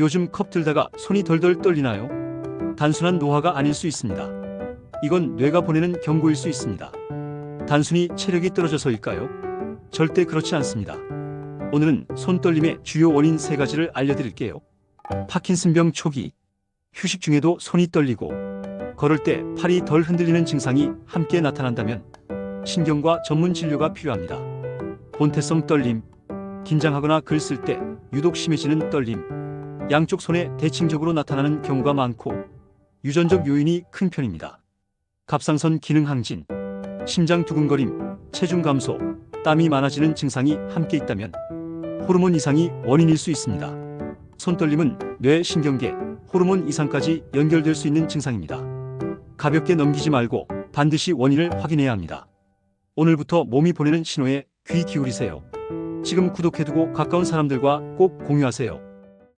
요즘 컵 들다가 손이 덜덜 떨리나요? 단순한 노화가 아닐 수 있습니다. 이건 뇌가 보내는 경고일 수 있습니다. 단순히 체력이 떨어져서일까요? 절대 그렇지 않습니다. 오늘은 손떨림의 주요 원인 세 가지를 알려드릴게요. 파킨슨병 초기, 휴식 중에도 손이 떨리고, 걸을 때 팔이 덜 흔들리는 증상이 함께 나타난다면 신경과 전문 진료가 필요합니다. 본태성 떨림, 긴장하거나 글 쓸 때 유독 심해지는 떨림, 양쪽 손에 대칭적으로 나타나는 경우가 많고 유전적 요인이 큰 편입니다. 갑상선 기능 항진, 심장 두근거림, 체중 감소, 땀이 많아지는 증상이 함께 있다면 호르몬 이상이 원인일 수 있습니다. 손떨림은 뇌 신경계, 호르몬 이상까지 연결될 수 있는 증상입니다. 가볍게 넘기지 말고 반드시 원인을 확인해야 합니다. 오늘부터 몸이 보내는 신호에 귀 기울이세요. 지금 구독해두고 가까운 사람들과 꼭 공유하세요.